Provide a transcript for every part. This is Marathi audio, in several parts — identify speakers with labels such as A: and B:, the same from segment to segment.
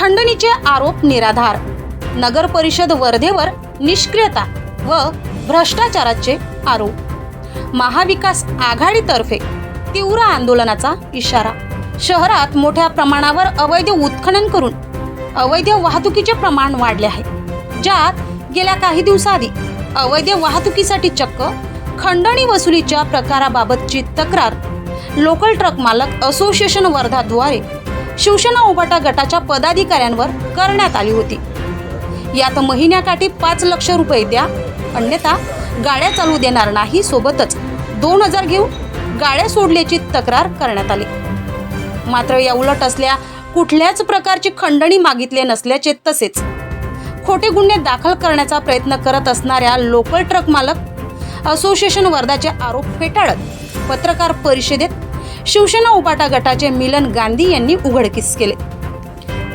A: खंडणीचे आरोप निराधार. नगर परिषद वर्धेवर निष्क्रियता व भ्रष्टाचाराचे आरोप. महाविकास आघाडीतर्फे तीव्र आंदोलनाचा इशारा. शहरात मोठ्या प्रमाणावर अवैध उत्खनन करून अवैध वाहतुकीचे प्रमाण वाढले आहे. ज्यात गेल्या काही दिवसाआधी अवैध वाहतुकीसाठी चक्क खंडणी वसुलीच्या प्रकाराबाबतची तक्रार लोकल ट्रक मालक असोसिएशन वर्धाद्वारे शिवसेना उभाटा गटाच्या पदाधिकाऱ्यांवर करण्यात आली होती. यात महिन्याकाठी पाच लक्ष रुपये द्या अन्यथा गाड्या चालू देणार नाही सोबतच दोन हजार घेऊन गाड्या सोडल्याची तक्रार करण्यात आली. मात्र या उलट असल्या कुठल्याच प्रकारची खंडणी मागितले नसल्याचे तसेच खोटे गुन्हे दाखल करण्याचा प्रयत्न करत असणाऱ्या लोकल ट्रक मालक असोसिएशन वर्धाचे आरोप फेटाळत पत्रकार परिषदेत शिवसेना उपाटा गटाचे मिलन गांधी यांनी उघडकीस केले.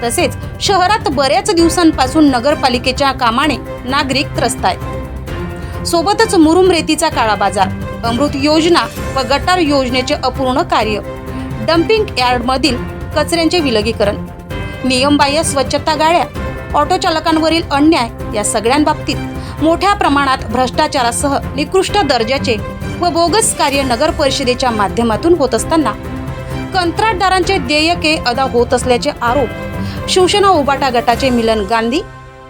A: तसेच शहरात बऱ्याच दिवसांपासून नगरपालिकेच्या कामाने नागरिक त्रस्त आहेत. सोबतच मुरुम रेतीचा काळा बाजार अमृत योजना व गटार योजनेचे अपूर्ण कार्य डम्पिंग यार्डमधील कचऱ्यांचे विलगीकरण नियमबाह्य स्वच्छता गाड्या ऑटो चालकांवरील अन्याय या सगळ्यांबाबतीत मोठ्या प्रमाणात भ्रष्टाचारासह निकृष्ट दर्जाचे व बोगस कार्य नगर परिषदेच्या माध्यमातून होत असताना कंत्राटदारांचे देयके अदा होत असल्याचे आरोप शिवसेना उबाटा गटाचे मिलन गांधी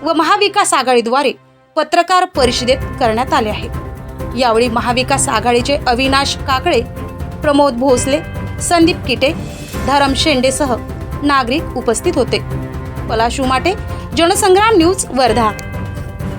A: व महाविकास आघाडीद्वारे पत्रकार परिषदेत करण्यात आले आहे. यावेळी महाविकास आघाडीचे अविनाश काकडे प्रमोद भोसले संदीप किटे धरम शेंडेसह नागरिक उपस्थित होते. पलाशू माटे जनसंग्राम न्यूज वर्धा.